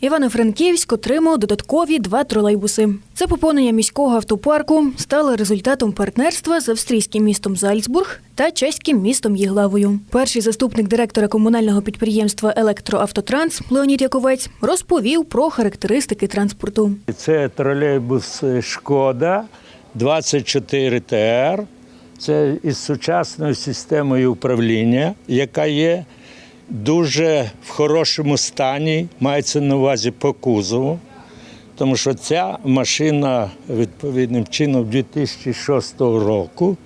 Івано-Франківськ отримав додаткові два тролейбуси. Це поповнення міського автопарку стало результатом партнерства з австрійським містом Зальцбург та чеським містом Єглавою. Перший заступник директора комунального підприємства Електроавтотранс Леонід Яковець розповів про характеристики транспорту. Це тролейбус Шкода 24 ТР. Це із сучасною системою управління, яка є дуже в хорошому стані, мається на увазі по кузову. Тому що ця машина відповідним чином 2006 року,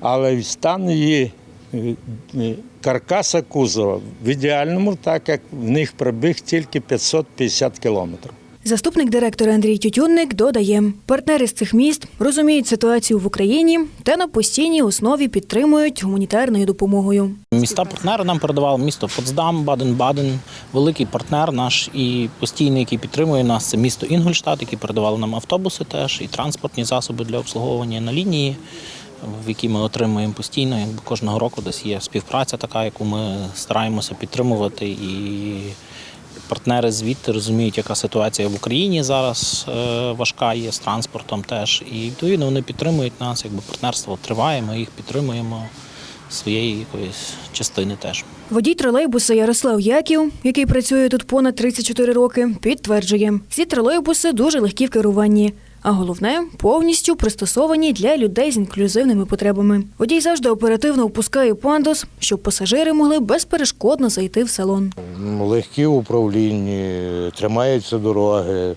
але стан її е, каркаса кузова в ідеальному, так як в них пробіг тільки 550 кілометрів. Заступник директора Андрій Тютюнник додає, партнери з цих міст розуміють ситуацію в Україні та на постійній основі підтримують гуманітарною допомогою. Міста партнери нам передавали місто Потсдам, Баден-Баден, великий партнер наш і постійний, який підтримує нас. Це місто Інгольштадт, які передавали нам автобуси теж і транспортні засоби для обслуговування на лінії, в які ми отримуємо постійно. Якби кожного року десь є співпраця така, яку ми стараємося підтримувати. І партнери звідти розуміють, яка ситуація в Україні зараз е, важка є з транспортом теж. І відповідно вони підтримують нас, якби партнерство триває, ми їх підтримуємо своєї якоїсь частини теж. Водій тролейбуса Ярослав Яків, який працює тут понад 34 роки, підтверджує, ці тролейбуси дуже легкі в керуванні. А головне повністю пристосовані для людей з інклюзивними потребами. Водій завжди оперативно опускає пандус, щоб пасажири могли безперешкодно зайти в салон. Легкі в управлінні, тримаються дороги.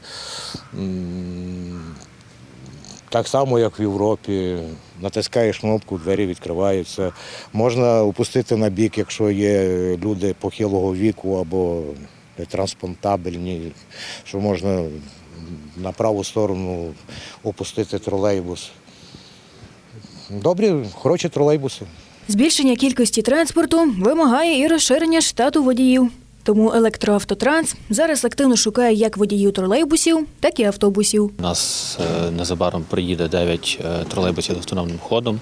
Так само, як в Європі. Натискаєш кнопку, двері відкриваються. Можна опустити на бік, якщо є люди похилого віку або нетранспонтабельні, що можна на праву сторону опустити тролейбус. Добрі, хороші тролейбуси. Збільшення кількості транспорту вимагає і розширення штату водіїв. Тому електроавтотранс зараз активно шукає як водіїв тролейбусів, так і автобусів. У нас е, незабаром приїде 9 е, тролейбусів з автономним ходом.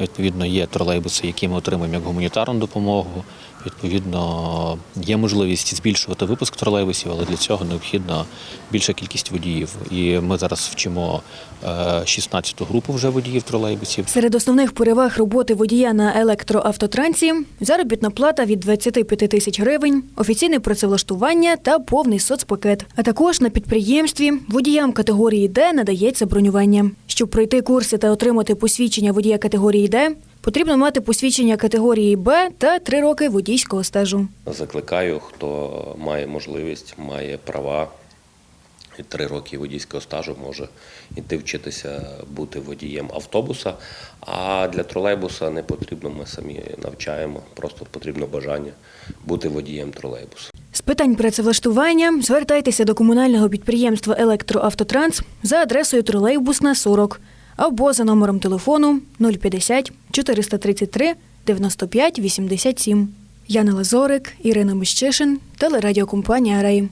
Відповідно, є тролейбуси, які ми отримуємо як гуманітарну допомогу. Відповідно, є можливість збільшувати випуск тролейбусів, але для цього необхідна більша кількість водіїв. І ми зараз вчимо 16-ту групу вже водіїв тролейбусів. Серед основних переваг роботи водія на електроавтотрансі заробітна плата від 25 тисяч гривень, офіційне працевлаштування та повний соцпакет. А також на підприємстві водіям категорії Д надається бронювання. Щоб пройти курси та отримати посвідчення водія категорії Д, потрібно мати посвідчення категорії Б та три роки водійського стажу. Закликаю, хто має можливість, має права три роки водійського стажу може йти вчитися бути водієм автобуса. А для тролейбуса не потрібно, ми самі навчаємо, просто потрібно бажання бути водієм тролейбуса. З питань працевлаштування звертайтеся до комунального підприємства Електроавтотранс за адресою тролейбусна 40 або за номером телефону 050 433 95 87. Яна Лазорик, Ірина Мищишин, телерадіокомпанія Рей.